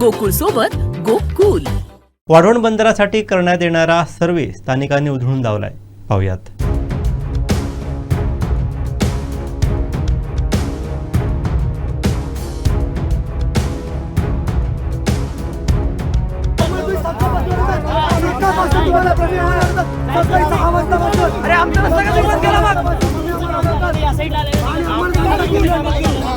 गोकुळ सोबत गोकुल. वाढवण बंदरासाठी करण्यात येणारा सर्वे स्थानिकांनी उधळून लावलाय. पाहुयात. अरे आमचा